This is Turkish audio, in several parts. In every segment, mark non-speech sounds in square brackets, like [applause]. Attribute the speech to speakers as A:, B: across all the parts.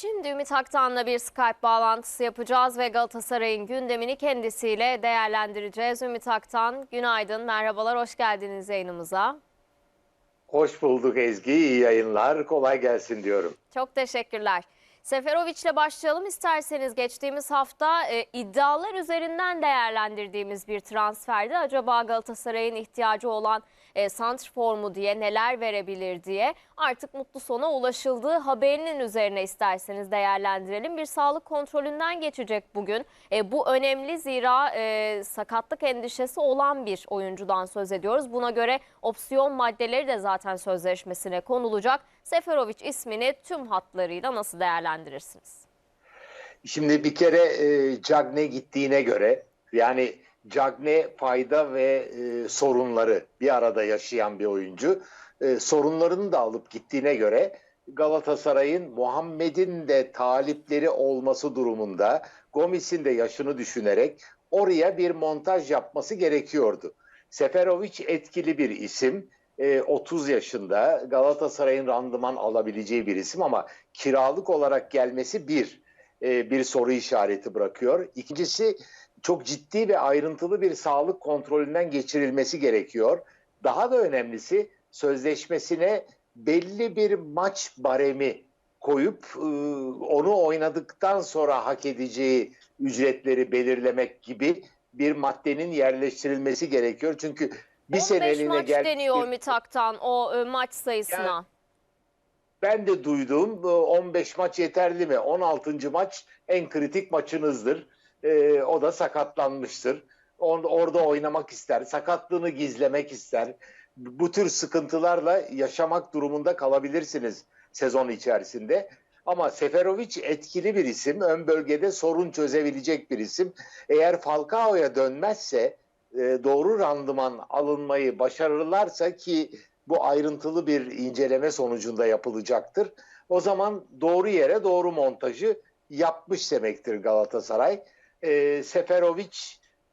A: Şimdi Ümit Aktan'la bir Skype bağlantısı yapacağız ve Galatasaray'ın gündemini kendisiyle değerlendireceğiz. Ümit Aktan, günaydın, merhabalar, hoş geldiniz yayınımıza.
B: Hoş bulduk Ezgi, iyi yayınlar, kolay gelsin diyorum.
A: Çok teşekkürler. Seferovic'le başlayalım isterseniz. Geçtiğimiz hafta e, iddialar üzerinden değerlendirdiğimiz bir transferdi. Acaba Galatasaray'ın ihtiyacı olan e, santrfor diye neler verebilir diye artık mutlu sona ulaşıldığı haberinin üzerine isterseniz değerlendirelim. Bir sağlık kontrolünden geçecek bugün. E, bu önemli zira e, sakatlık endişesi olan bir oyuncudan söz ediyoruz. Buna göre opsiyon maddeleri de zaten sözleşmesine konulacak. Seferovic ismini tüm hatlarıyla nasıl değerlendirirsiniz?
B: Şimdi bir kere e, Cagne gittiğine göre yani Cagne fayda ve e, sorunları bir arada yaşayan bir oyuncu. E, sorunlarını da alıp gittiğine göre Galatasaray'ın Muhammed'in de talipleri olması durumunda Gomis'in de yaşını düşünerek oraya bir montaj yapması gerekiyordu. Seferovic etkili bir isim. E, 30 yaşında Galatasaray'ın randıman alabileceği bir isim ama kiralık olarak gelmesi bir e, bir soru işareti bırakıyor. İkincisi çok ciddi ve ayrıntılı bir sağlık kontrolünden geçirilmesi gerekiyor. Daha da önemlisi sözleşmesine belli bir maç baremi koyup e, onu oynadıktan sonra hak edeceği ücretleri belirlemek gibi bir maddenin yerleştirilmesi gerekiyor. Çünkü bir
A: 15
B: seneliğine
A: maç
B: gel-
A: deniyor Ümit Aktan o e, maç sayısına.
B: Yani- Ben de duydum e, 15 maç yeterli mi? 16. maç en kritik maçınızdır. E, o da sakatlanmıştır. Or- orada oynamak ister. Sakatlığını gizlemek ister. Bu tür sıkıntılarla yaşamak durumunda kalabilirsiniz sezon içerisinde. Ama Seferovic etkili bir isim. Ön bölgede sorun çözebilecek bir isim. Eğer Falcao'ya dönmezse e, doğru randıman alınmayı başarırlarsa ki bu ayrıntılı bir inceleme sonucunda yapılacaktır. O zaman doğru yere doğru montajı yapmış demektir Galatasaray. E, Seferovic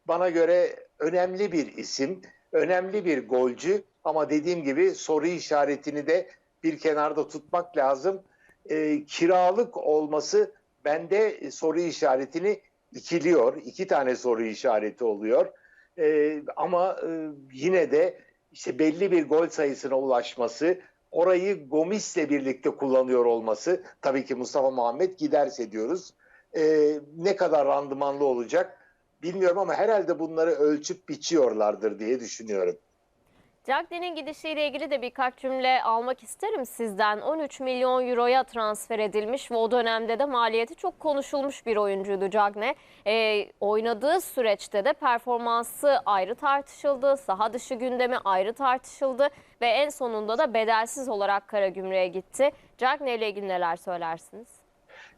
B: bana göre önemli bir isim, önemli bir golcü ama dediğim gibi soru işaretini de bir kenarda tutmak lazım. E, kiralık olması bende soru işaretini ikiliyor. İki tane soru işareti oluyor. E, ama e, yine de işte belli bir gol sayısına ulaşması, orayı Gomis'le birlikte kullanıyor olması, tabii ki Mustafa Muhammed giderse diyoruz. E, ne kadar randımanlı olacak bilmiyorum ama herhalde bunları ölçüp biçiyorlardır diye düşünüyorum.
A: Cagney'in gidişiyle ilgili de birkaç cümle almak isterim sizden. 13 milyon euroya transfer edilmiş ve o dönemde de maliyeti çok konuşulmuş bir oyuncuydu Cagney. Ee, oynadığı süreçte de performansı ayrı tartışıldı, saha dışı gündemi ayrı tartışıldı ve en sonunda da bedelsiz olarak Karagümrük'e gitti. Cagney ile ilgili neler söylersiniz?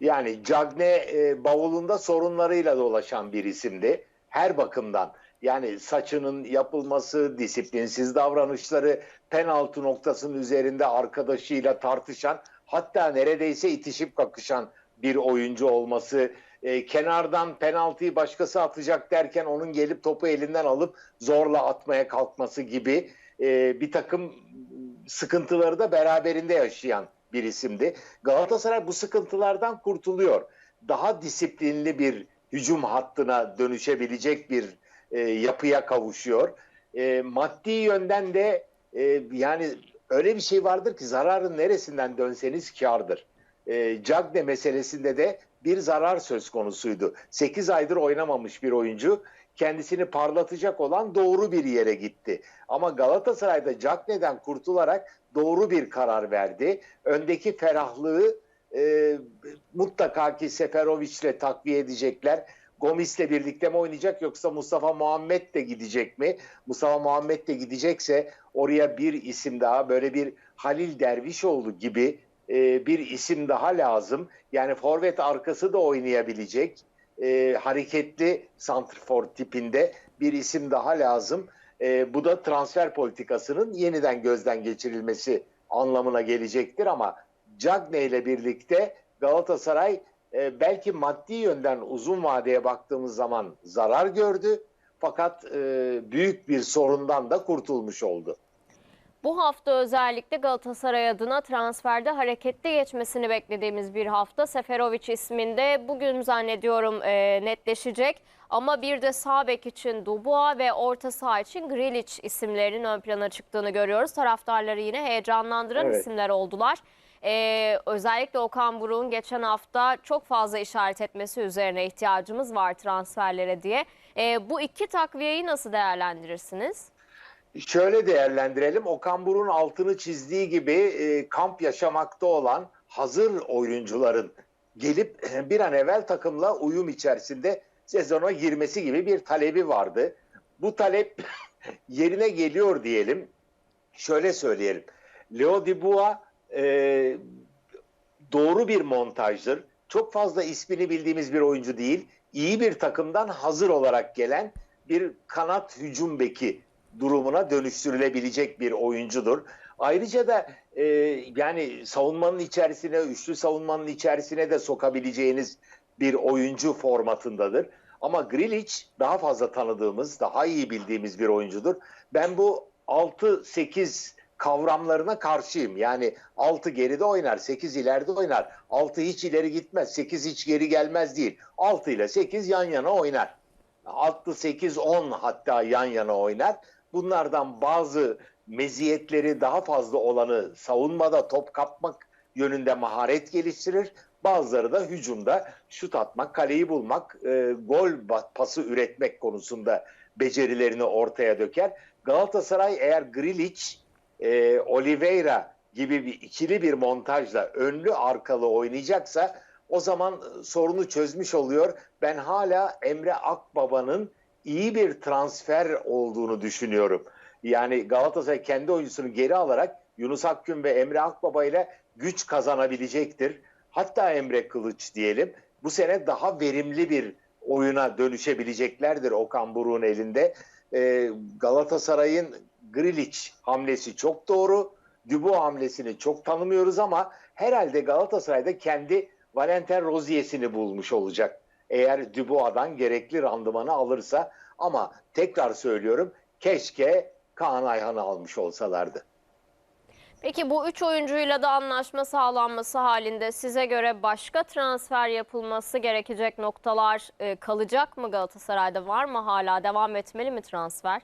B: Yani Cagne e, bavulunda sorunlarıyla dolaşan bir isimdi. Her bakımdan. Yani saçının yapılması, disiplinsiz davranışları, penaltı noktasının üzerinde arkadaşıyla tartışan, hatta neredeyse itişip kakışan bir oyuncu olması, e, kenardan penaltıyı başkası atacak derken onun gelip topu elinden alıp zorla atmaya kalkması gibi e, bir takım sıkıntıları da beraberinde yaşayan bir isimdi. Galatasaray bu sıkıntılardan kurtuluyor. Daha disiplinli bir hücum hattına dönüşebilecek bir e, yapıya kavuşuyor. E, maddi yönden de e, yani öyle bir şey vardır ki zararın neresinden dönseniz kardır. E, Cagne meselesinde de bir zarar söz konusuydu. 8 aydır oynamamış bir oyuncu kendisini parlatacak olan doğru bir yere gitti. Ama Galatasaray'da Cagne'den kurtularak doğru bir karar verdi. Öndeki ferahlığı e, mutlaka ki Seferovic'le takviye edecekler. Gomis'le birlikte mi oynayacak yoksa Mustafa Muhammed de gidecek mi? Mustafa Muhammed de gidecekse oraya bir isim daha böyle bir Halil Dervişoğlu gibi e, bir isim daha lazım. Yani forvet arkası da oynayabilecek e, hareketli santrfor tipinde bir isim daha lazım. E, bu da transfer politikasının yeniden gözden geçirilmesi anlamına gelecektir ama Cagne ile birlikte Galatasaray e, belki maddi yönden uzun vadeye baktığımız zaman zarar gördü fakat e, büyük bir sorundan da kurtulmuş oldu.
A: Bu hafta özellikle Galatasaray adına transferde hareketli geçmesini beklediğimiz bir hafta. Seferovic isminde bugün zannediyorum e, netleşecek. Ama bir de sağ bek için Dubois ve orta saha için Grilic isimlerinin ön plana çıktığını görüyoruz. Taraftarları yine heyecanlandıran
B: Evet.
A: isimler oldular. E, özellikle Okan Buruk'un geçen hafta çok fazla işaret etmesi üzerine ihtiyacımız var transferlere diye. E, bu iki takviyeyi nasıl değerlendirirsiniz?
B: Şöyle değerlendirelim. Okan Buruk'un altını çizdiği gibi e, kamp yaşamakta olan hazır oyuncuların gelip [clears throat] bir an evvel takımla uyum içerisinde sezona girmesi gibi bir talebi vardı. Bu talep [clears throat] yerine geliyor diyelim. Şöyle söyleyelim. Leo Dubois e, doğru bir montajdır. Çok fazla ismini bildiğimiz bir oyuncu değil. İyi bir takımdan hazır olarak gelen bir kanat hücum beki durumuna dönüştürülebilecek bir oyuncudur. Ayrıca da e, yani savunmanın içerisine, üçlü savunmanın içerisine de sokabileceğiniz bir oyuncu formatındadır. Ama Grilic daha fazla tanıdığımız, daha iyi bildiğimiz bir oyuncudur. Ben bu 6-8 kavramlarına karşıyım. Yani 6 geride oynar, 8 ileride oynar. 6 hiç ileri gitmez, 8 hiç geri gelmez değil. 6 ile 8 yan yana oynar. 6, 8, 10 hatta yan yana oynar. Bunlardan bazı meziyetleri daha fazla olanı savunmada top kapmak yönünde maharet geliştirir. Bazıları da hücumda şut atmak, kaleyi bulmak, e, gol pası üretmek konusunda becerilerini ortaya döker. Galatasaray eğer Grilic, e, Oliveira gibi bir ikili bir montajla önlü arkalı oynayacaksa o zaman e, sorunu çözmüş oluyor. Ben hala Emre Akbaba'nın iyi bir transfer olduğunu düşünüyorum. Yani Galatasaray kendi oyuncusunu geri alarak Yunus Akgün ve Emre Akbaba ile güç kazanabilecektir. Hatta Emre Kılıç diyelim. Bu sene daha verimli bir oyuna dönüşebileceklerdir Okan Buruk'un elinde. Ee, Galatasaray'ın Grilic hamlesi çok doğru. Dubois hamlesini çok tanımıyoruz ama herhalde Galatasaray'da kendi Valentin Rozier'sini bulmuş olacak. Eğer Dubois'dan gerekli randımanı alırsa ama tekrar söylüyorum keşke Kaan Ayhan'ı almış olsalardı.
A: Peki bu üç oyuncuyla da anlaşma sağlanması halinde size göre başka transfer yapılması gerekecek noktalar e, kalacak mı Galatasaray'da? Var mı hala? Devam etmeli mi transfer?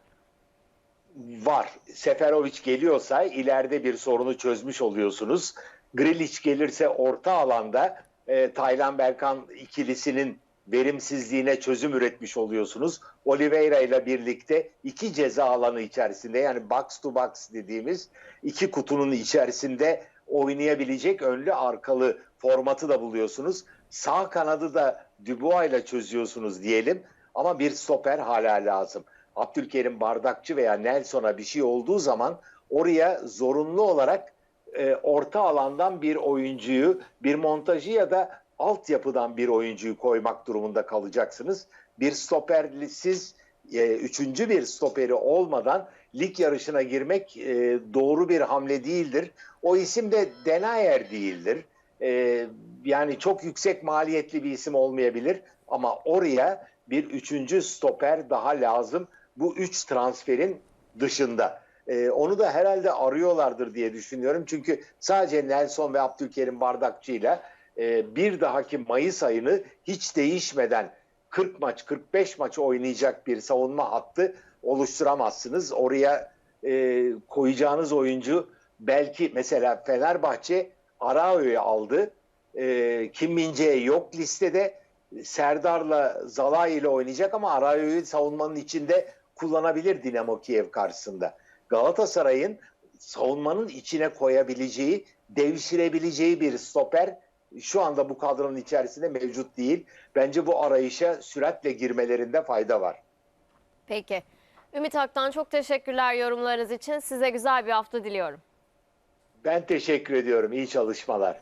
B: var. Seferovic geliyorsa ileride bir sorunu çözmüş oluyorsunuz. Grilic gelirse orta alanda e, Taylan Berkan ikilisinin verimsizliğine çözüm üretmiş oluyorsunuz. Oliveira ile birlikte iki ceza alanı içerisinde yani box to box dediğimiz iki kutunun içerisinde oynayabilecek önlü arkalı formatı da buluyorsunuz. Sağ kanadı da Dubois ile çözüyorsunuz diyelim ama bir stoper hala lazım. Abdülkerim Bardakçı veya Nelson'a bir şey olduğu zaman oraya zorunlu olarak e, orta alandan bir oyuncuyu, bir montajı ya da altyapıdan bir oyuncuyu koymak durumunda kalacaksınız. Bir stopersiz, e, üçüncü bir stoperi olmadan lig yarışına girmek e, doğru bir hamle değildir. O isim de Denayer değildir. E, yani çok yüksek maliyetli bir isim olmayabilir ama oraya bir üçüncü stoper daha lazım bu üç transferin dışında. Ee, onu da herhalde arıyorlardır diye düşünüyorum. Çünkü sadece Nelson ve Abdülkerim Bardakçı'yla e, bir dahaki Mayıs ayını hiç değişmeden 40 maç 45 maç oynayacak bir savunma hattı oluşturamazsınız. Oraya e, koyacağınız oyuncu belki mesela Fenerbahçe Arao'yu aldı. E, Kim Mince yok listede. Serdar'la Zalai ile oynayacak ama Arao'yu savunmanın içinde kullanabilir Dinamo Kiev karşısında. Galatasaray'ın savunmanın içine koyabileceği, devşirebileceği bir stoper şu anda bu kadronun içerisinde mevcut değil. Bence bu arayışa süratle girmelerinde fayda var.
A: Peki. Ümit Aktan çok teşekkürler yorumlarınız için. Size güzel bir hafta diliyorum.
B: Ben teşekkür ediyorum. İyi çalışmalar.